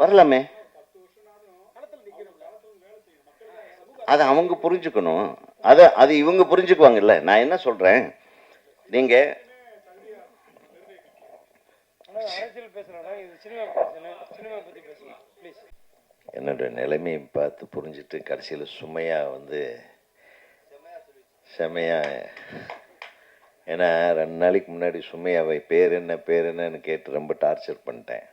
வரலாமே. அதை அவங்க புரிஞ்சுக்கணும். அதை அது இவங்க புரிஞ்சுக்குவாங்கல்ல. நான் என்ன சொல்றேன்? நீங்க என்னோட நிலைமையை பார்த்து புரிஞ்சுட்டு கடைசியில் சுமையா வந்து செமையா ஏன்னா ரெண்டு நாளைக்கு முன்னாடி சுமையாவை பேர் என்ன பேர் என்னன்னு கேட்டு ரொம்ப டார்ச்சர் பண்ணிட்டேன்.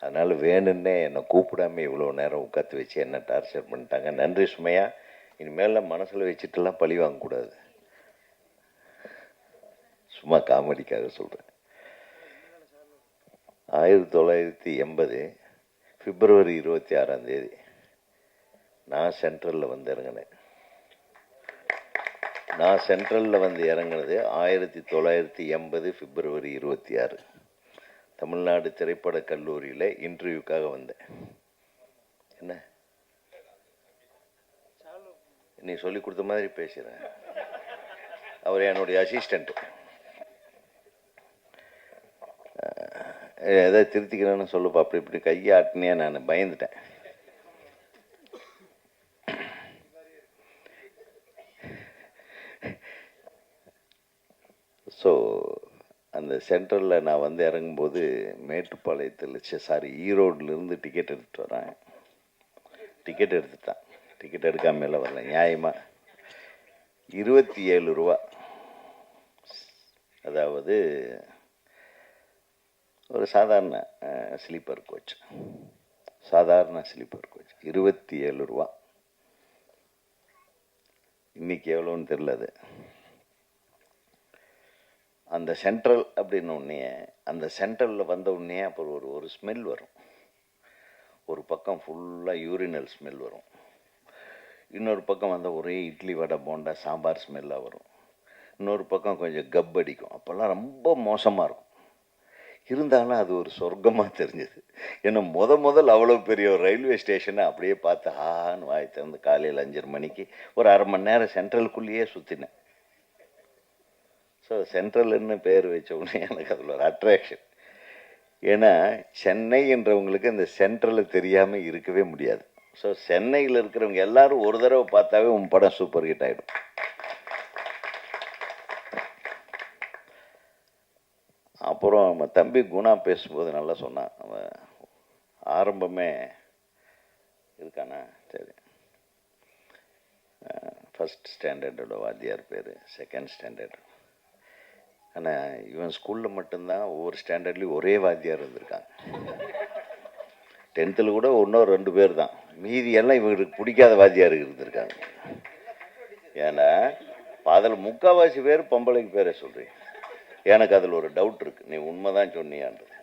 அதனால் வேணும்னே என்னை கூப்பிடாமல் இவ்வளோ நேரம் உட்காந்து வச்சு என்ன டார்ச்சர் பண்ணிட்டாங்க. நன்றி சுமையா. இனிமேல் மனசில் வச்சுட்டுலாம் பழி வாங்கக்கூடாது. சும்மா காமெடிக்காக சொல்கிறேன் ஆயிரத்தி தொள்ளாயிரத்தி எண்பது பிப்ரவரி இருபத்தி ஆறாம் தேதி நான் சென்ட்ரலில் வந்து இறங்கினேன். நான் சென்ட்ரலில் வந்து இறங்கினது ஆயிரத்தி தொள்ளாயிரத்தி எண்பது பிப்ரவரி இருபத்தி ஆறு. தமிழ்நாடு திரைப்பட கல்லூரியில் இன்டர்வியூக்காக வந்தேன். என்ன? நீ சொல்லி கொடுத்த மாதிரி பேசுகிறேன் அவர் என்னுடைய அசிஸ்டண்ட்டு எதாவது திருத்திக்கிறேன்னு சொல்லுப்பா. அப்படி இப்படி கையை ஆட்டினே நான் பயந்துட்டேன். ஸோ அந்த சென்ட்ரலில் நான் வந்து இறங்கும்போது மேட்டுப்பாளையத்தில் சாரி ஈரோட்லேருந்து டிக்கெட் எடுத்துட்டு வரேன் டிக்கெட் எடுத்துட்டான். டிக்கெட் எடுக்காமல் எல்லாம் வரல. நியாயமாக இருபத்தி ஏழு ரூபா. அதாவது ஒரு சாதாரண ஸ்லீப்பர் கோச் சாதாரண ஸ்லீப்பர் கோச் இருபத்தி ஏழு ரூபா. இன்னைக்கு எவ்வளோன்னு தெரில அது. அந்த சென்ட்ரல் அப்படின்னு உடனே அந்த சென்ட்ரலில் வந்த உடனே அப்புறம் ஒரு ஒரு ஸ்மெல் வரும். ஒரு பக்கம் ஃபுல்லாக யூரினல் ஸ்மெல் வரும். இன்னொரு பக்கம் வந்த ஒரே இட்லி வடை போண்டா சாம்பார் ஸ்மெல்லாக வரும். இன்னொரு பக்கம் கொஞ்சம் கப் அடிக்கும். அப்போல்லாம் ரொம்ப மோசமாக இருக்கும். இருந்தாலும் அது ஒரு சொர்க்கமாக தெரிஞ்சது. ஏன்னா முத முதல் அவ்வளோ பெரிய ஒரு ரயில்வே ஸ்டேஷனை அப்படியே பார்த்து ஆன்னு வாய் திறந்து காலையில் அஞ்சரை மணிக்கு ஒரு அரை மணி நேரம் சென்ட்ரலுக்குள்ளேயே சுற்றினேன் ஸோ சென்ட்ரல்னு பேர் வச்ச உடனே எனக்கு அதில் ஒரு அட்ராக்ஷன் ஏன்னா சென்னை என்றவங்களுக்கு இந்த சென்ட்ரலில் தெரியாமல் இருக்கவே முடியாது. ஸோ சென்னையில் இருக்கிறவங்க எல்லாரும் ஒரு தடவை பார்த்தாவே உன் படம் சூப்பர் ஹிட் ஆகிடும் அப்புறம் நம்ம தம்பி குணா பேசும்போது நல்லா சொன்னான். அவன் ஆரம்பமே இருக்கானா? சரி. ஃபஸ்ட் ஸ்டாண்டர்டோட வாத்தியார் பேர் செகண்ட் ஸ்டாண்டர்ட் ஆனால் இவன் ஸ்கூலில் மட்டும்தான் ஒவ்வொரு ஸ்டாண்டர்ட்லேயும் ஒரே வாத்தியார் இருந்திருக்காங்க. டென்த்தில் கூட ஒன்றோ ரெண்டு பேர் தான். மீதி எல்லாம் இவங்களுக்கு பிடிக்காத வாத்தியாருக்கு இருந்திருக்காங்க. ஏன்னா அதில் முக்கால்வாசி பேர் பொம்பளைக்கு பேரை சொல்கிறீங்க எனக்கு அதில் ஒரு டவுட் இருக்கு. நீ உண்மைதான் சொன்னியான்றது.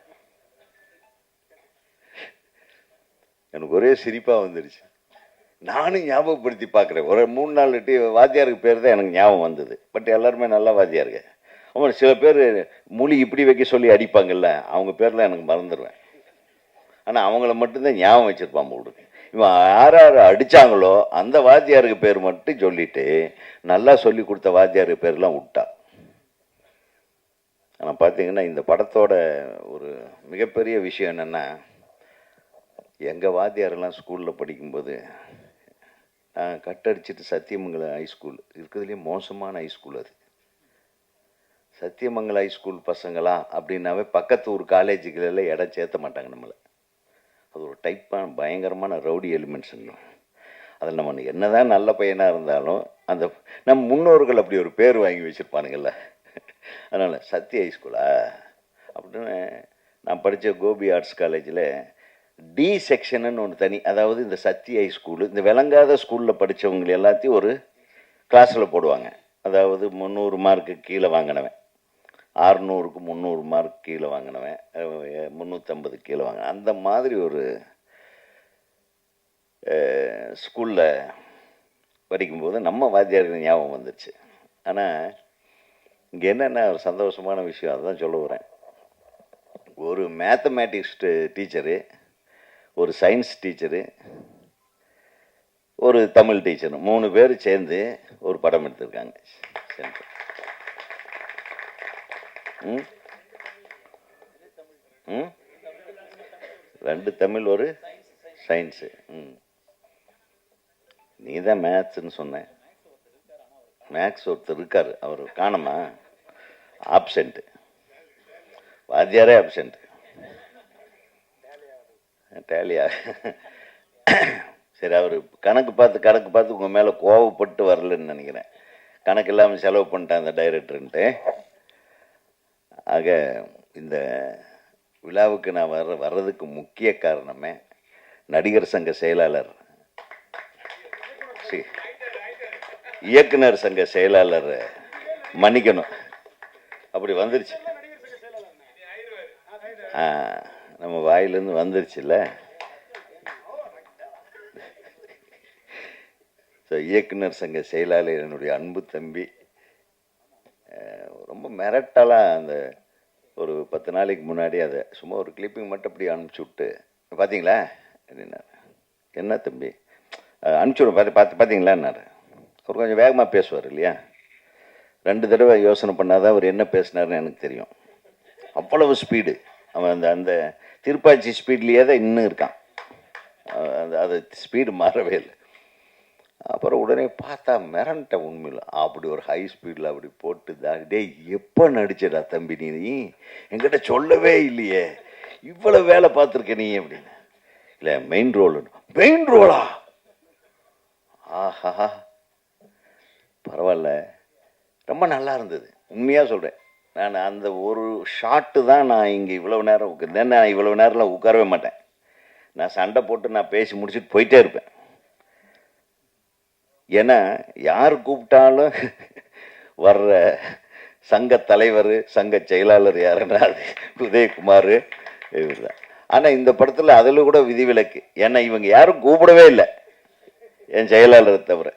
எனக்கு ஒரே சிரிப்பாக வந்துருச்சு. நானும் ஞாபகப்படுத்தி பார்க்குறேன். ஒரு மூணு நாலு வாத்தியாருக்கு பேர் தான் எனக்கு ஞாபகம் வந்தது. பட் எல்லாருமே நல்லா வாத்தியாருங்க. அப்புறம் சில பேர் மொழி இப்படி வைக்க சொல்லி அடிப்பாங்கல்ல அவங்க பேர்லாம் எனக்கு மறந்துடுவேன். ஆனால் அவங்கள மட்டும்தான் ஞாபகம் வச்சிருப்பான் போட்டு இவன் யார் யார் அடித்தாங்களோ அந்த வாத்தியாருக்கு பேர் மட்டும் சொல்லிட்டு நல்லா சொல்லி கொடுத்த வாத்தியாருக்கு பேர்லாம் விட்டா. ஆனால் பார்த்தீங்கன்னா இந்த படத்தோட ஒரு மிகப்பெரிய விஷயம் என்னென்னா எங்கள் வாத்தியாரெல்லாம் ஸ்கூலில் படிக்கும்போது நான் கட்டடிச்சிட்டு சத்தியமங்கலம் ஹைஸ்கூல் இருக்கிறதுலே மோசமான ஹைஸ்கூல் அது. சத்தியமங்கல ஹைஸ்கூல் பசங்களாம் அப்படின்னாவே பக்கத்து ஊர் காலேஜுகளெல்லாம் இடம் சேர்த்த மாட்டாங்க நம்மளை. அது ஒரு டைப்பான பயங்கரமான ரவுடி எலிமெண்ட்ஸ் அதில் நம்ம என்னதான் நல்ல பையனாக இருந்தாலும் அந்த நம் முன்னோர்கள் அப்படி ஒரு பேர் வாங்கி வச்சுருப்பானுங்கள்ல. அதனால் சத்யா ஹைஸ்கூலா அப்படின்னு நான் படித்த கோபி ஆர்ட்ஸ் காலேஜில் டி செக்ஷனுன்னு ஒன்று தனி அதாவது இந்த சத்யா ஹைஸ்கூலு இந்த விளங்காத ஸ்கூலில் படித்தவங்க எல்லாத்தையும் ஒரு கிளாஸில் போடுவாங்க. அதாவது முந்நூறு மார்க்கு கீழே வாங்கினவன். அறுநூறுக்கு முந்நூறு மார்க் கீழே வாங்கினவன். முந்நூற்றம்பது கீழே வாங்கினேன் அந்த மாதிரி ஒரு ஸ்கூலில் படிக்கும்போது நம்ம வாத்தியாருக்கு ஞாபகம் வந்துச்சு ஆனால் இங்கே என்னென்ன ஒரு சந்தோஷமான விஷயம் அதுதான் சொல்ல வரேன். ஒரு மேத்தமேட்டிக்ஸ் டீச்சரு ஒரு சயின்ஸ் டீச்சரு ஒரு தமிழ் டீச்சர் மூணு பேர் சேர்ந்து ஒரு படம் எடுத்திருக்காங்க. சேர்ந்து ம்? ம்? ரெண்டு தமிழ் ஒரு சயின்ஸு ம். நீ தான் மேத்ஸ்ன்னு சொன்னேன். மேக்ஸ் ஒருத்தர் இருக்கார். அவர் காணமா? ஆப்சண்ட்டு வாத்தியாரே ஆப்சண்ட் டேலியா சரி அவர் கணக்கு பார்த்து கணக்கு பார்த்து உங்கள் மேலே கோவப்பட்டு வரலன்னு நினைக்கிறேன். கணக்கு இல்லாமல் செலவு பண்ணிட்டேன் அந்த டைரக்டருன்ட்டு ஆக இந்த விழாவுக்கு நான் வர வர்றதுக்கு முக்கிய காரணமே நடிகர் சங்க செயலாளர். இயக்குனர் சங்க செயலாளர் மன்னிக்கணும். அப்படி வந்துருச்சு. ஆ, நம்ம வாயிலேருந்து வந்துருச்சுல்ல. ஸோ இயக்குனர் சங்க செயலாளர் என்னுடைய அன்பு தம்பி. மிரட்டலாம் அந்த ஒரு பத்து நாளைக்கு முன்னாடி அதை. சும்மா ஒரு கிளிப்பிங் மட்டும் அப்படி அனுப்பிச்சி விட்டு. பார்த்தீங்களா அப்படின்னா என்ன தம்பி? அஹ், அனுப்பிச்சி பார்த்து பார்த்து பார்த்தீங்களான்னாரு அவர் கொஞ்சம் வேகமாக பேசுவார் இல்லையா? ரெண்டு தடவை யோசனை பண்ணாதான் அவர் என்ன பேசினாருன்னு எனக்கு தெரியும். அவ்வளவு ஸ்பீடு அவன் அந்த அந்த திருப்பாச்சி ஸ்பீட்லேயே தான் இன்னும் இருக்கான். அந்த அது ஸ்பீடு மாறவே இல்லை. அப்புறம் உடனே பார்த்தா மிரண்ட உண்மையில். அப்படி ஒரு ஹை ஸ்பீடில் அப்படி போட்டு தான் டே எப்போ நடிச்சடா தம்பி நீ? என்கிட்ட சொல்லவே இல்லையே. இவ்வளோ வேலை பார்த்துருக்க நீ அப்படின்னு. இல்லை மெயின் ரோல் மெயின் ரோலா ஆஹா பரவாயில்ல. ரொம்ப நல்லா இருந்தது. உண்மையாக சொல்கிறேன் நான் அந்த ஒரு ஷாட்டு தான் நான் இங்கே இவ்வளோ நேரம் உட்கார் நான் இவ்வளோ நேரம்லாம் உட்காரவே மாட்டேன். நான் சண்டை போட்டு நான் பேசி முடிச்சுட்டு போயிட்டே இருப்பேன். ஏன்னா யார் கூப்பிட்டாலும் வர்ற சங்க தலைவர் சங்க செயலாளர் யாருன்னா அது உதயகுமார் இவர் தான் ஆனால் இந்த படத்தில் அதில் கூட விதிவிலக்கு. ஏன்னா இவங்க யாரும் கூப்பிடவே இல்லை. என் செயலாளரை தவிர.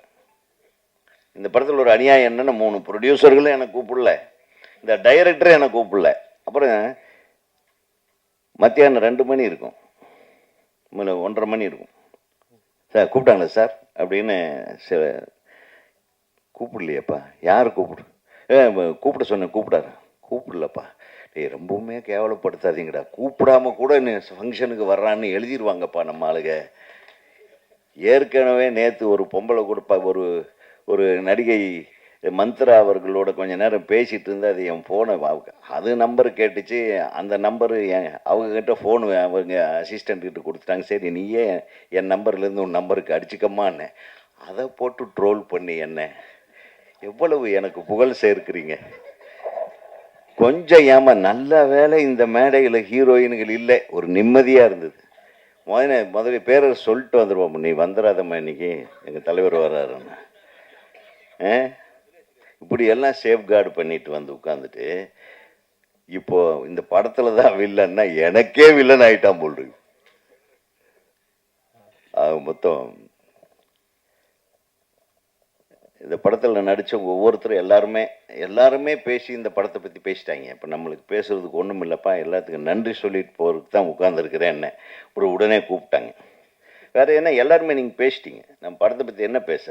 இந்த படத்தில் ஒரு அநியாயம் என்னென்னு மூணு ப்ரொடியூசர்களும் என்னை கூப்பிடல. இந்த டைரக்டரும் என்னை கூப்பிடல. அப்புறம் மத்தியானம் ரெண்டு மணி இருக்கும். ஒன்றரை மணி இருக்கும். சார் கூப்பிட்டாங்களா சார்? அப்படின்னு சில கூப்பிடலையப்பா. யார் கூப்பிடு? கூப்பிட சொன்னேன் கூப்பிடாரு கூப்பிடலப்பா. டேய் ரொம்பவுமே கேவலப்படுத்தாதீங்கடா. கூப்பிடாம கூட இன்னும் ஃபங்க்ஷனுக்கு வர்றான்னு எழுதிருவாங்கப்பா நம்ம ஆளுங்க ஏற்கனவே நேற்று ஒரு பொம்பளை கொடுப்பா ஒரு ஒரு நடிகை மந்த்ரா அவர்களோட கொஞ்ச நேரம் பேசிகிட்டு இருந்து அது என் ஃபோனை அது நம்பர் கேட்டுச்சு. அந்த நம்பரு என் அவங்கக்கிட்ட ஃபோனு அவங்க அசிஸ்டண்ட் கிட்ட கொடுத்துட்டாங்க. சரி நீயே என் நம்பர்லேருந்து உன் நம்பருக்கு அடிச்சுக்கம்மான்னு அதை போட்டு ட்ரோல் பண்ணி என்ன. எவ்வளவு எனக்கு புகழ் சேர்க்கிறீங்க. கொஞ்சம் ஏமா நல்ல வேலை இந்த மேடையில் ஹீரோயின்கள் இல்லை. ஒரு நிம்மதியாக இருந்தது. முதல்ல முதல்ல பேரை சொல்லிட்டு வந்துடுவோம் நீ வந்துடாதம்மா இன்னைக்கு. எங்கள் தலைவர் வர்றாருன்னு. ஆ? இப்படி எல்லாம் சேஃப்கார்டு பண்ணிட்டு வந்து உட்காந்துட்டு இப்போ இந்த படத்துல தான் வில்லன்னா எனக்கே வில்லன் ஆயிட்டான் போல் இருக்கு. ஆக மொத்தம் இந்த படத்தில் நடித்தவங்க ஒவ்வொருத்தரும் எல்லாருமே எல்லாருமே பேசி இந்த படத்தை பற்றி பேசிட்டாங்க. இப்போ நம்மளுக்கு பேசுறதுக்கு ஒன்றும் இல்லைப்பா எல்லாத்துக்கும் நன்றி சொல்லிட்டு போகிறதுக்கு தான் உட்காந்துருக்கிறேன் என்ன. அப்புறம் உடனே கூப்பிட்டாங்க. வேறு என்ன எல்லாருமே நீங்கள் பேசிட்டீங்க. நம்ம படத்தை பற்றி என்ன பேச?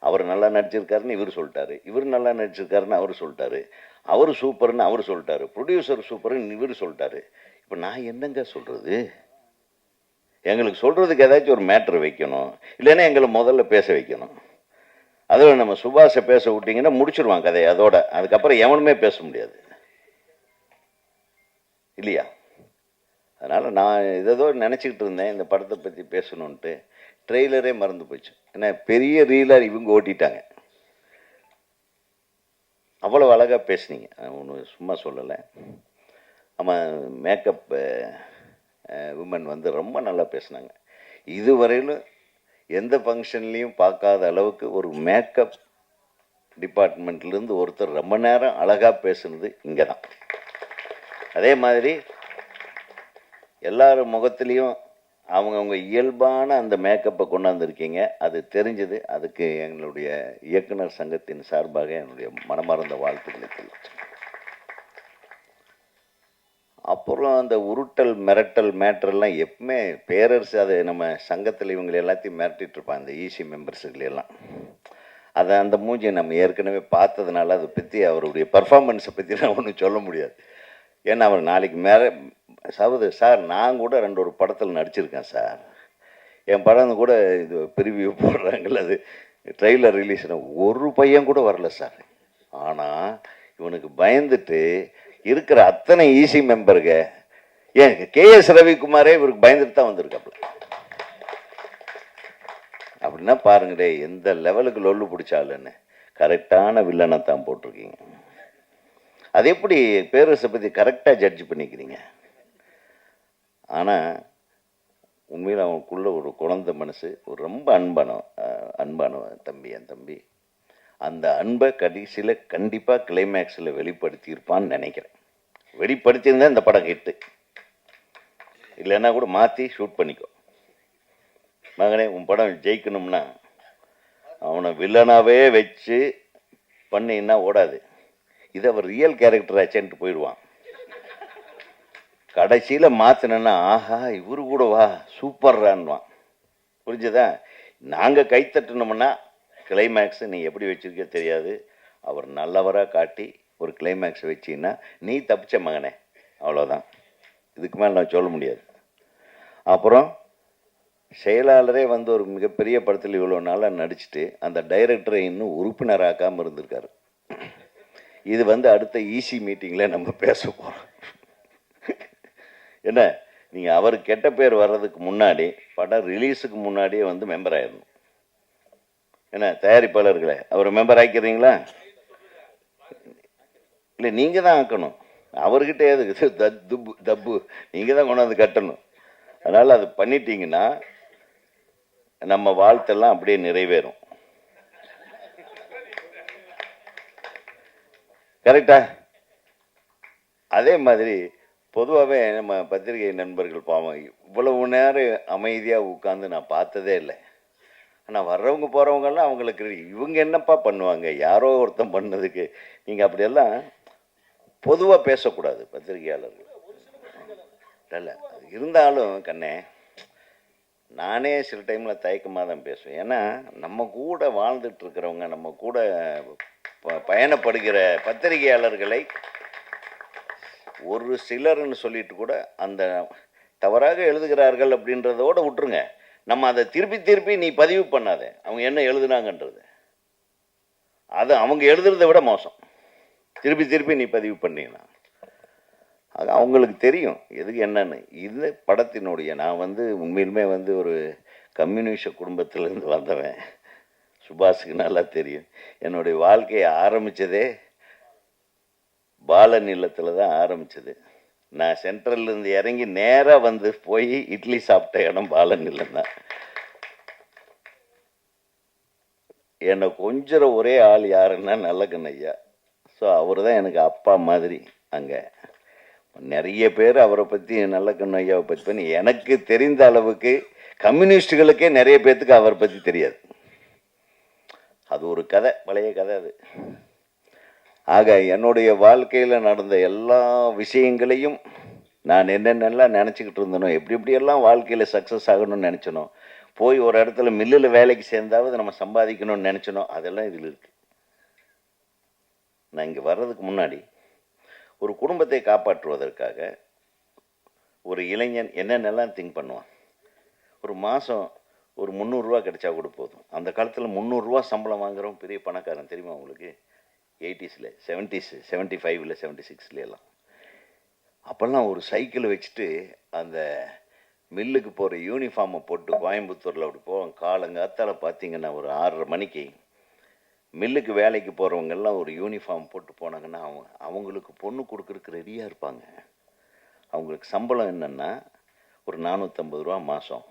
அவர் நல்லா நடிச்சிருக்காருன்னு இவர் சொல்லிட்டாரு. இவர் நல்லா நடிச்சிருக்காருன்னு அவர் சொல்லிட்டாரு. அவர் சூப்பர்னு அவர் சொல்லிட்டாரு. ப்ரொடியூசர் சூப்பர்னு இவர் சொல்லிட்டாரு. இப்போ நான் என்னங்க சொல்கிறது எங்களுக்கு சொல்கிறதுக்கு ஏதாச்சும் ஒரு மேட்ரு வைக்கணும். இல்லைன்னா எங்களை முதல்ல பேச வைக்கணும். அதில் நம்ம சுபாஷை பேச விட்டீங்கன்னா முடிச்சிருவான் கதையை அதோட. அதுக்கப்புறம் எவனுமே பேச முடியாது. இல்லையா? அதனால் நான் ஏதோ நினச்சிக்கிட்டு இருந்தேன் இந்த படத்தை பற்றி பேசணுன்ட்டு ட்ரெய்லரே மறந்து போச்சு. ஏன்னா பெரிய ரீலர் இவங்க ஓட்டிட்டாங்க. அவ்வளோ அழகாக பேசுனீங்க. ஒன்று சும்மா சொல்லலை. ஆமாம் மேக்கப் விமன் வந்து ரொம்ப நல்லா பேசுனாங்க. இதுவரையிலும் எந்த ஃபங்க்ஷன்லேயும் பார்க்காத அளவுக்கு ஒரு மேக்கப் டிபார்ட்மெண்ட்லேருந்து ஒருத்தர் ரொம்ப நேரம் அழகாக பேசுனது இங்கே தான் அதே மாதிரி எல்லார் முகத்துலேயும் அவங்கவுங்க இயல்பான அந்த மேக்கப்பை கொண்டாந்துருக்கீங்க. அது தெரிஞ்சது. அதுக்கு எங்களுடைய இயக்குனர் சங்கத்தின் சார்பாக என்னுடைய மனமார்ந்த வாழ்த்துக்களை தெரிவித்தேன் அப்புறம் அந்த உருட்டல் மிரட்டல் மேட்டர்லாம் எப்பவுமே பேரரசு அது நம்ம சங்கத்தில் இவங்களை எல்லாத்தையும் மிரட்டிட்டு இருப்பான் அந்த ஈசி மெம்பர்ஸுகளெல்லாம் அதை அந்த மூஞ்சியை நம்ம ஏற்கனவே பார்த்ததுனால அதை பற்றி அவருடைய பர்ஃபார்மன்ஸை பற்றி நான் ஒன்றும் சொல்ல முடியாது. ஏன்னா அவர் நாளைக்கு மேலே சவுது சார் நான் கூட ரெண்டு ஒரு படத்தில் நடிச்சிருக்கேன் சார். என் படம் கூட இது பிரிவியூ போடுறாங்கல்ல அது ட்ரெய்லர் ரிலீஸ் ஒரு பையன் கூட வரல சார். ஆனால் இவனுக்கு பயந்துட்டு இருக்கிற அத்தனை ஈசி மெம்பருங்க ஏன் கேஎஸ் ரவிக்குமாரே இவருக்கு பயந்துட்டு தான் வந்திருக்காப்புல அப்படின்னா பாருங்களே எந்த லெவலுக்கு லொல்லு பிடிச்சாலுன்னு கரெக்டான வில்லனை தான் போட்டிருக்கீங்க. அது எப்படி பேரரசை பற்றி கரெக்டாக ஜட்ஜ் பண்ணிக்கிறீங்க? ஆனால் உண்மையில் அவனுக்குள்ள ஒரு குழந்த மனசு ஒரு ரொம்ப அன்பான அன்பானவன் அன்பான தம்பி என் தம்பி. அந்த அன்பை கடைசியில் கண்டிப்பாக கிளைமேக்ஸில் வெளிப்படுத்தியிருப்பான்னு நினைக்கிறேன். வெளிப்படுத்தியிருந்தா இந்த படம் ஹிட்டு இல்லைன்னா கூட மாற்றி ஷூட் பண்ணிக்கோ. மகனே உன் படம் ஜெயிக்கணும்னா அவனை வில்லனாகவே வச்சு பண்ணின்னா ஓடாது. இதை அவர் ரியல் கேரக்டர் ஆச்சேன்ட்டு போயிடுவான். கடைசியில் மாற்றினேன்னா ஆஹா இவரு கூட வா சூப்பர்றான்வான் புரிஞ்சுதா? நாங்கள் கைத்தட்டினோம்னா கிளைமேக்ஸ் நீ எப்படி வச்சிருக்க தெரியாது. அவர் நல்லவராக காட்டி ஒரு கிளைமேக்ஸ் வச்சின்னா நீ தப்பிச்ச மகனே. அவ்வளோதான் இதுக்கு மேலே நான் சொல்ல முடியாது. அப்புறம் செயலாளரே வந்து ஒரு மிகப்பெரிய படத்தில் இவ்வளோ நாளாக நடிச்சுட்டு அந்த டைரக்டரை இன்னும் உறுப்பினராக்காமல் இருந்திருக்காரு. இது வந்து அடுத்த ஈசி மீட்டிங்கில் நம்ம பேச போகிறோம் என்ன நீங்கள் அவர் கெட்ட பேர் வர்றதுக்கு முன்னாடி படம் ரிலீஸுக்கு முன்னாடியே வந்து மெம்பர் ஆயிடணும் என்ன தயாரிப்பாளர்களே அவர் மெம்பர் ஆக்கிறீங்களா இல்லை நீங்கள் தான் ஆக்கணும். அவர்கிட்ட எதுக்கு தப்பு தப்பு. நீங்கள் தான் கொண்டாந்து கட்டணும். அதனால் அது பண்ணிட்டீங்கன்னா நம்ம வாழ்த்தெல்லாம் அப்படியே நிறைவேறும். கரெக்டா அதே மாதிரி பொதுவாகவே நம்ம பத்திரிகை நண்பர்கள் பாவம் இவ்வளவு நேரம் அமைதியாக உட்காந்து நான் பார்த்ததே இல்லை. ஆனால் வர்றவங்க போகிறவங்கெல்லாம் அவங்களுக்கு இவங்க என்னப்பா பண்ணுவாங்க? யாரோ ஒருத்தன் பண்ணதுக்கு நீங்கள் அப்படியெல்லாம் பொதுவாக பேசக்கூடாது பத்திரிகையாளர்கள். இல்லை இருந்தாலும் கண்ணே நானே சில டைமில் தயக்கமாக தான் பேசுவேன். ஏன்னா நம்ம கூட வாழ்ந்துட்டு இருக்கிறவங்க நம்ம கூட ப- பயணப்படுகிற பத்திரிகையாளர்களை ஒரு சிலர்னு சொல்லிட்டு கூட அந்த தவறாக எழுதுகிறார்கள் அப்படின்றதோட விட்டுருங்க. நம்ம அதை திருப்பி திருப்பி நீ பதிவு பண்ணாத. அவங்க என்ன எழுதுனாங்கன்றது. அது அவங்க எழுதுறத விட மோசம். திருப்பி திருப்பி நீ பதிவு பண்ணீங்கன்னா அது அவங்களுக்கு தெரியும். எதுக்கு என்னன்னு. இது படத்தினுடைய நான் வந்து உண்மையிலுமே வந்து ஒரு கம்யூனிஸ்ட குடும்பத்திலேருந்து வந்தவன். சுபாஷுக்கு நல்லா தெரியும். என்னுடைய வாழ்க்கையை ஆரம்பித்ததே பாலன் இல்லத்தில் தான் ஆரம்பிச்சது. நான் சென்ட்ரல்ல இருந்து இறங்கி நேராக வந்து போய் இட்லி சாப்பிட்ட இடம் பாலன் இல்லம் தான். என்னை கொஞ்சிற ஒரே ஆள் யாருன்னா நல்ல ஐயா. ஸோ அவர் தான் எனக்கு அப்பா மாதிரி அங்கே. நிறைய பேர் அவரை பற்றி நல்லக்கண் பற்றி பண்ணி எனக்கு தெரிந்த அளவுக்கு கம்யூனிஸ்டுகளுக்கே நிறைய பேர்த்துக்கு அவரை பற்றி தெரியாது. அது ஒரு கதை பழைய கதை அது. ஆக என்னுடைய வாழ்க்கையில் நடந்த எல்லா விஷயங்களையும் நான் என்னென்னலாம் நினச்சிக்கிட்டு இருந்தனோ எப்படி எப்படியெல்லாம் வாழ்க்கையில் சக்ஸஸ் ஆகணும்னு நினச்சனோ போய் ஒரு இடத்துல மில்லில் வேலைக்கு சேர்ந்தாவது நம்ம சம்பாதிக்கணும்னு நினச்சனோ அதெல்லாம் இதில் இருக்கு. நான் இங்கே வர்றதுக்கு முன்னாடி ஒரு குடும்பத்தை காப்பாற்றுவதற்காக ஒரு இளைஞன் என்னென்னலாம் திங்க் பண்ணுவான். ஒரு மாதம் ஒரு முந்நூறுரூவா கிடைச்சா கூட போதும். அந்த காலத்தில் முந்நூறுரூவா சம்பளம் வாங்குறவன் பெரிய பணக்காரன் தெரியுமா உங்களுக்கு? எயிட்டிஸில் செவன்ட்டிஸ் செவன்ட்டி ஃபைவ்ல செவன்ட்டி சிக்ஸ்ல அப்போல்லாம் ஒரு சைக்கிள் வச்சுட்டு அந்த மில்லுக்கு போகிற யூனிஃபார்மை போட்டு கோயம்புத்தூரில் அப்படி போவோம். காலங்காத்தால் பார்த்தீங்கன்னா ஒரு ஆறரை மணிக்கு மில்லுக்கு வேலைக்கு போகிறவங்கெல்லாம் ஒரு யூனிஃபார்ம் போட்டு போனாங்கன்னா அவங்க அவங்களுக்கு பொண்ணு கொடுக்குறதுக்கு ரெடியாக இருப்பாங்க. அவங்களுக்கு சம்பளம் என்னென்னா ஒரு நானூற்றம்பது ரூபா மாதம்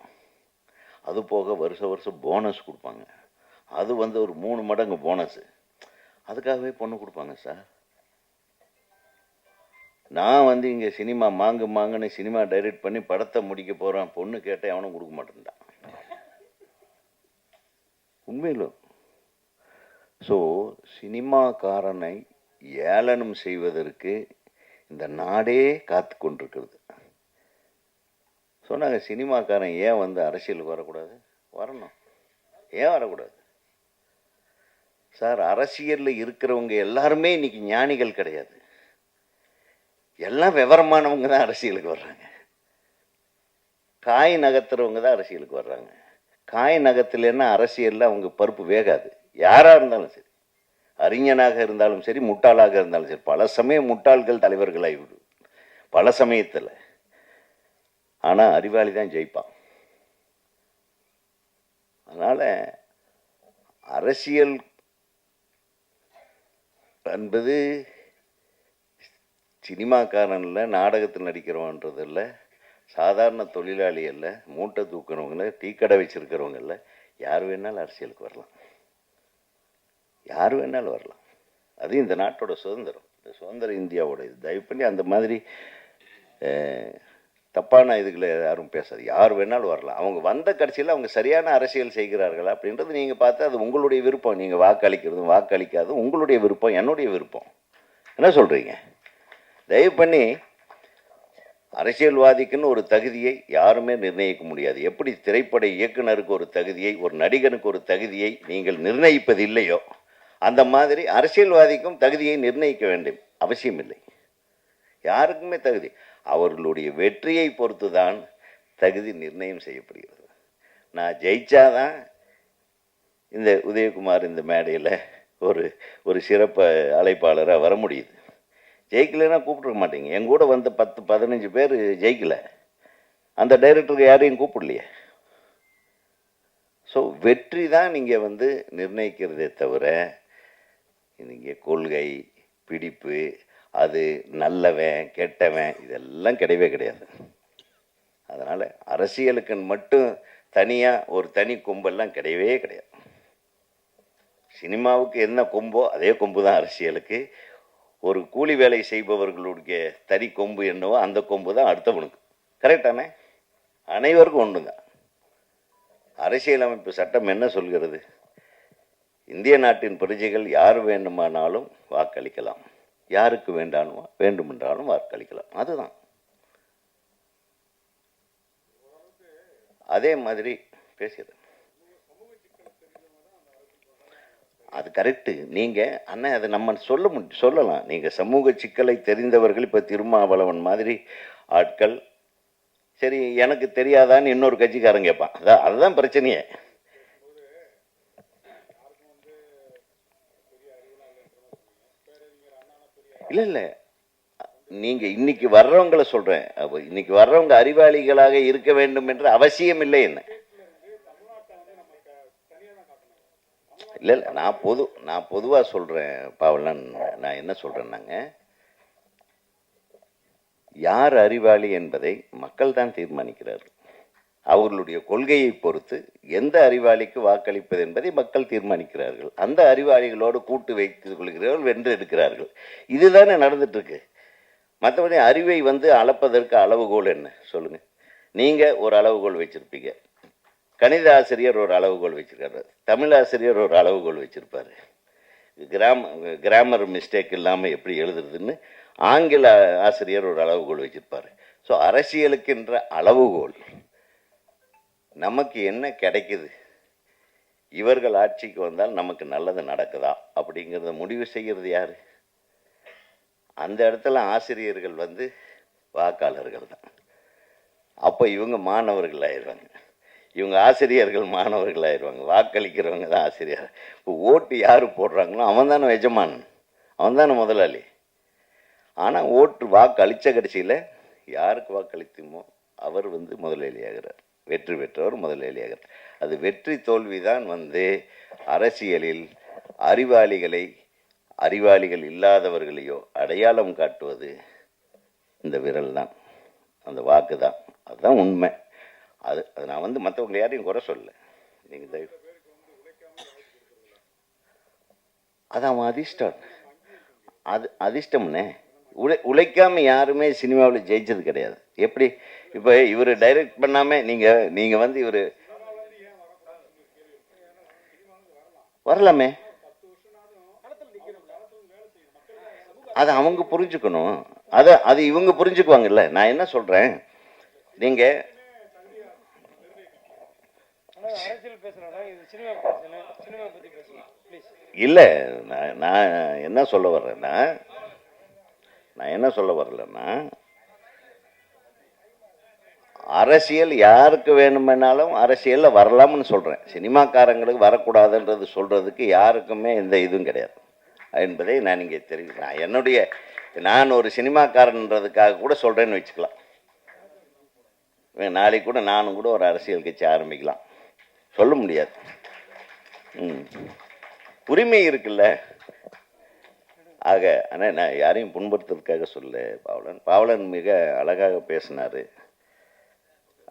அது போக வருஷ வருஷம் போனஸ் கொடுப்பாங்க. அது வந்து ஒரு மூணு மடங்கு போனஸு அதுக்காகவே பொண்ணு கொடுப்பாங்க சார். நான் வந்து இங்கே சினிமா மாங்கு மாங்குன்னு சினிமா டைரக்ட் பண்ணி படத்தை முடிக்க போகிறேன் பொண்ணு கேட்டால் அவனும் கொடுக்க மாட்டேன்டான் உண்மையிலும். ஸோ சினிமாக்காரனை ஏளனம் செய்வதற்கு இந்த நாடே காத்து கொண்டிருக்கிறது. சொன்னாங்க சினிமாக்காரன் ஏன் வந்து அரசியலுக்கு வரக்கூடாது? வரணும். ஏன் வரக்கூடாது? சார் அரசியலில் இருக்கிறவங்க எல்லாருமே இன்றைக்கி ஞானிகள் கிடையாது. எல்லாம் விவரமானவங்க தான் அரசியலுக்கு வர்றாங்க. காய் நகர்த்துறவங்க தான் அரசியலுக்கு வர்றாங்க. காய் நகர்த்தலைன்னா அரசியலில் அவங்க பருப்பு வேகாது. யாராக இருந்தாலும் சரி. அறிஞனாக இருந்தாலும் சரி முட்டாளாக இருந்தாலும் சரி. பல சமயம் முட்டாள்கள் தலைவர்களாகிவிடும் பல சமயத்தில். ஆனால் அறிவாளி தான் ஜெயிப்பான். அதனால் அரசியல் என்பது சினிமாக்காரனில் நாடகத்தில் நடிக்கிறவன்றது இல்லை சாதாரண தொழிலாளி அல்ல மூட்டை தூக்குறவங்கள டீ கடை இல்லை யார் வேணாலும் அரசியலுக்கு வரலாம். யார் வேணாலும் வரலாம். அது இந்த நாட்டோட சுதந்திரம். இந்த சுதந்திர இந்தியாவோட இது. தயவு பண்ணி அந்த மாதிரி தப்பான இதுகளை யாரும் பேசாது. யார் வேணாலும் வரலாம். அவங்க வந்த கடைசியில் அவங்க சரியான அரசியல் செய்கிறார்களா அப்படின்றது நீங்கள் பார்த்து அது உங்களுடைய விருப்பம். நீங்கள் வாக்களிக்கிறதும் வாக்களிக்காதும் உங்களுடைய விருப்பம் என்னுடைய விருப்பம். என்ன சொல்கிறீங்க தயவு பண்ணி அரசியல்வாதிக்குன்னு ஒரு தகுதியை யாருமே நிர்ணயிக்க முடியாது. எப்படி திரைப்பட இயக்குனருக்கு ஒரு தகுதியை ஒரு நடிகனுக்கு ஒரு தகுதியை நீங்கள் நிர்ணயிப்பது இல்லையோ அந்த மாதிரி அரசியல்வாதிக்கும் தகுதியை நிர்ணயிக்க வேண்டும் அவசியமில்லை. யாருக்குமே தகுதி. அவர்களுடைய வெற்றியை பொறுத்து தான் தகுதி நிர்ணயம் செய்யப்படுகிறது. நான் ஜெயிச்சாதான் இந்த உதயகுமார் இந்த மேடையில் ஒரு ஒரு சிறப்பு அழைப்பாளராக வர முடியுது. ஜெயிக்கலைன்னா கூப்பிட்ருக்க மாட்டீங்க. என் கூட வந்த பத்து பதினஞ்சு பேர் ஜெயிக்கலை. அந்த டைரக்டருக்கு யாரையும் கூப்பிடலையே. ஸோ வெற்றி தான் நீங்கள் வந்து நிர்ணயிக்கிறதே தவிர நீங்கள் கொள்கை பிடிப்பு அது நல்லவன் கெட்டவன் இதெல்லாம் கிடையவே கிடையாது. அதனால் அரசியலுக்கு மட்டும் தனியாக ஒரு தனி கொம்பெல்லாம் கிடையவே கிடையாது. சினிமாவுக்கு என்ன கொம்போ அதே கொம்பு தான் அரசியலுக்கு. ஒரு கூலி வேலை செய்பவர்களுடைய தனி கொம்பு என்னவோ அந்த கொம்பு தான் அடுத்தவனுக்கு கரெக்டானே அனைவருக்கும் ஒன்று தான் அரசியலமைப்பு சட்டம் என்ன சொல்கிறது? இந்திய நாட்டின் பிரஜைகள் யார் வேண்டுமானாலும் வாக்களிக்கலாம். யாருக்கு வேண்டாலும் வேண்டுமென்றாலும் வாக்களிக்கலாம். அதுதான். அதே மாதிரி பேசுகிறேன் அது கரெக்டு நீங்கள் அண்ணன் அதை நம்ம சொல்ல முடி சொல்லலாம். நீங்கள் சமூக சிக்கலை தெரிந்தவர்கள் இப்போ திருமாவளவன் மாதிரி ஆட்கள். சரி எனக்கு தெரியாதான்னு இன்னொரு கட்சிக்காரன் கேட்பான் அதான் அதுதான் பிரச்சனையே. இல்லை இல்லை. நீங்கள் இன்னைக்கு வர்றவங்கள சொல்கிறேன் அப்போ இன்னைக்கு வர்றவங்க அறிவாளிகளாக இருக்க வேண்டும் என்ற அவசியம் இல்லை என்ன? இல்லை இல்லை. நான் பொது நான் பொதுவாக சொல்கிறேன் பாவலன். நான் என்ன சொல்கிறேன்னாங்க யார் அறிவாளி என்பதை மக்கள் தான் தீர்மானிக்கிறார்கள். அவர்களுடைய கொள்கையை பொறுத்து எந்த அறிவாளிக்கு வாக்களிப்பது என்பதை மக்கள் தீர்மானிக்கிறார்கள். அந்த அறிவாளிகளோடு கூட்டு வைத்துக் கொள்கிறவர்கள் வென்று எடுக்கிறார்கள் இதுதானே நடந்துட்டு இருக்கு மற்றபடி அறிவை வந்து அளப்பதற்கு அளவுகோல் என்ன? சொல்லுங்க. நீங்க ஒரு அளவுகோல் வச்சிருப்பீங்க. கணித ஆசிரியர் ஒரு அளவுகோல் வச்சிருக்காரு. தமிழ் ஆசிரியர் ஒரு அளவுகோல் வச்சிருப்பாரு. கிராம கிராமர் மிஸ்டேக் இல்லாமல் எப்படி எழுதுறதுன்னு ஆங்கில ஆசிரியர் ஒரு அளவுகோல் வச்சிருப்பாரு. ஸோ அரசியலுக்கின்ற அளவுகோல். நமக்கு என்ன கிடைக்குது? இவர்கள் ஆட்சிக்கு வந்தால் நமக்கு நல்லது நடக்குதா? அப்படிங்கிறத முடிவு செய்கிறது யார்? அந்த இடத்துல ஆசிரியர்கள் வந்து வாக்காளர்கள் தான். அப்போ இவங்க மாணவர்கள் ஆயிடுவாங்க. இவங்க ஆசிரியர்கள் மாணவர்கள் ஆயிடுவாங்க. வாக்களிக்கிறவங்க தான் ஆசிரியர். இப்போ ஓட்டு யார் போடுறாங்களோ அவன் தானே எஜமானன். அவன் தானே முதலாளி. ஆனால் ஓட்டு வாக்கு அளித்த கடைசியில் யாருக்கு வாக்களித்தமோ அவர் வந்து முதலாளி ஆகிறார் வெற்றி பெற்றவர் முதலாளி அது வெற்றி தோல்விதான் வந்து அரசியலில் அறிவாளிகளை அறிவாளிகள் இல்லாதவர்களையோ அடையாளம் காட்டுவது இந்த விரல் தான் அந்த வாக்கு தான் அதுதான் உண்மை. அது அது நான் வந்து மற்றவங்களை யாரையும் குறை சொல்ல நீங்கள் தயவு அது அவன் அதிர்ஷ்டம். அது அதிர்ஷ்டம்னே. உழை உழைக்காமல் யாருமே சினிமாவில் ஜெயிச்சது கிடையாது. எப்படி? இப்போ இவர் டைரக்ட் பண்ணாமல் நீங்கள் நீங்கள் வந்து இவர் வரலாமே. அதை அவங்க புரிஞ்சுக்கணும். அதை அது இவங்க புரிஞ்சுக்குவாங்கல்ல. நான் என்ன சொல்கிறேன் நீங்கள் இல்லை நான் நான் என்ன சொல்ல வர்றேன்னா நான் என்ன சொல்ல வரலன்னா அரசியல் யாருக்கு வேணுமென்னாலும் அரசியலில் வரலாம்னு சொல்கிறேன் சினிமாக்காரங்களுக்கு வரக்கூடாதுன்றது சொல்கிறதுக்கு யாருக்குமே எந்த இதுவும் கிடையாது. என்பதை நான் இங்கே தெரிவிக்கிறேன். என்னுடைய நான் ஒரு சினிமாக்காரன்றதுக்காக கூட சொல்கிறேன்னு வச்சுக்கலாம். நாளைக்கு கூட நானும் கூட ஒரு அரசியல் கட்சி ஆரம்பிக்கலாம். சொல்ல முடியாது. ம். உரிமை இருக்குல்ல? ஆக ஆனால் நான் யாரையும் புண்படுத்துறதுக்காக சொல்ல பாவலன். பாவலன் மிக அழகாக பேசினார்.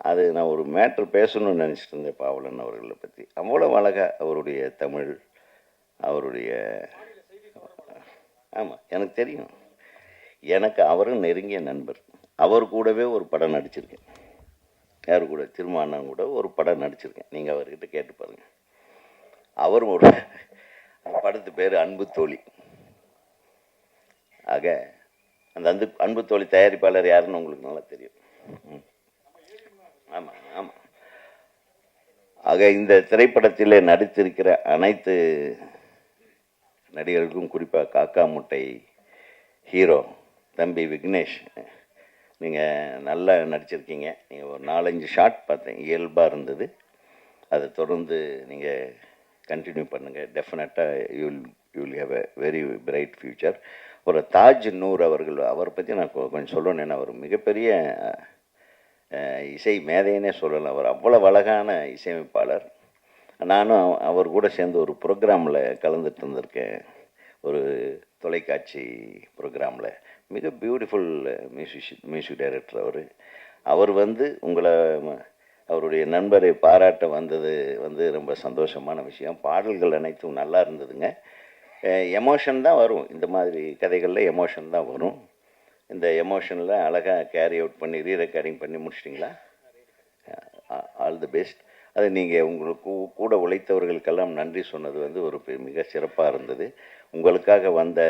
அது நான் ஒரு மேட்ரு பேசணும்னு நினச்சிட்டு இருந்தேன் பாவலன் அவர்களை பற்றி அவ்வளோ அழகாக அவருடைய தமிழ் அவருடைய ஆமாம் எனக்கு தெரியும். எனக்கு அவரும் நெருங்கிய நண்பர். அவர் கூடவே ஒரு படம் நடிச்சிருக்கேன். யார் கூட? திருமானன் கூட ஒரு படம் நடிச்சிருக்கேன். நீங்கள் அவர்கிட்ட கேட்டு பாருங்கள் அவரும் ஒரு படத்து பேர் அன்பு தோழி. ஆக அந்த அன்பு அன்பு தோழி தயாரிப்பாளர் யாருன்னு உங்களுக்கு நல்லா தெரியும். ம். ஆமாம் ஆமாம் ஆக இந்த திரைப்படத்தில் நடித்திருக்கிற அனைத்து நடிகர்களுக்கும் குறிப்பாக காக்கா முட்டை ஹீரோ தம்பி விக்னேஷ் நீங்கள் நல்லா நடிச்சிருக்கீங்க. நீங்கள் ஒரு நாலஞ்சு ஷாட் பார்த்தேன் இயல்பாக இருந்தது. அதை தொடர்ந்து நீங்கள் கண்டினியூ பண்ணுங்கள் டெஃபினட்டாக you'll you'll have a very bright future ஒரு தாஜ் நூர் அவர்கள் அவரை பற்றி நான் கொஞ்சம் சொல்லணும் ஏன்னா அவர் மிகப்பெரிய இசை மேதைன்னே சொல்லலாம் அவர் அவ்வளவு அழகான இசையமைப்பாளர். நானும் அவ- அவர் கூட சேர்ந்து ஒரு ப்ரோக்ராமில் கலந்துட்டு இருந்திருக்கேன். ஒரு தொலைக்காட்சி ப்ரோக்ராமில். மிக பியூட்டிஃபுல் மியூசிஷியன் மியூசிக் டைரக்டர் அவர். அவர் வந்து உங்களை ம- அவருடைய நண்பரை பாராட்ட வந்தது வந்து ரொம்ப சந்தோஷமான விஷயம். பாடல்கள் அனைத்தும் நல்லா இருந்ததுங்க. எமோஷன் தான் வரும். இந்த மாதிரி கதைகளில் எமோஷன் தான் வரும். இந்த எமோஷனில் அழகாக கேரி அவுட் பண்ணி ரீ ரெக்கார்டிங் பண்ணி முடிச்சிட்டிங்களா? ஆல் தி பெஸ்ட் அது நீங்கள் உங்களுக்கு கூட உழைத்தவர்களுக்கெல்லாம் நன்றி சொன்னது வந்து ஒரு மிக சிறப்பாக இருந்தது. உங்களுக்காக வந்த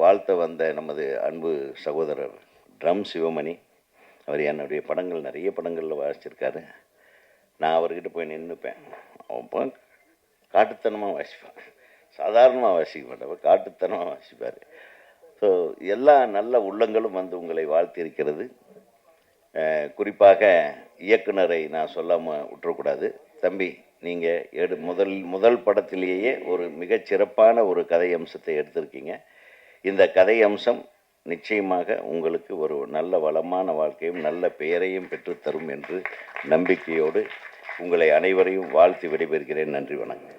வாழ்த்த வந்த நமது அன்பு சகோதரர் ட்ரம் சிவமணி அவர் என்னுடைய படங்கள் நிறைய படங்களில் வாசிச்சிருக்காரு. நான் அவர்கிட்ட போய் நின்றுப்பேன் அப்போ காட்டுத்தனமாக வாசிப்பேன். சாதாரணமாக வாசிக்க மாட்டேன். காட்டுத்தனமாக வாசிப்பார். ஸோ எல்லா நல்ல உள்ளங்களும் வந்து உங்களை வாழ்த்திருக்கிறது குறிப்பாக இயக்குனரை நான் சொல்லாமல் விட்டுறக்கூடாது. தம்பி நீங்கள் எடு முதல் முதல் படத்திலேயே ஒரு மிகச்சிறப்பான ஒரு கதை அம்சத்தை எடுத்திருக்கீங்க. இந்த கதை அம்சம் நிச்சயமாக உங்களுக்கு ஒரு நல்ல வளமான வாழ்க்கையும் நல்ல பெயரையும் பெற்றுத்தரும் என்று நம்பிக்கையோடு உங்களை அனைவரையும் வாழ்த்து விடைபெறுகிறேன். நன்றி வணக்கம்.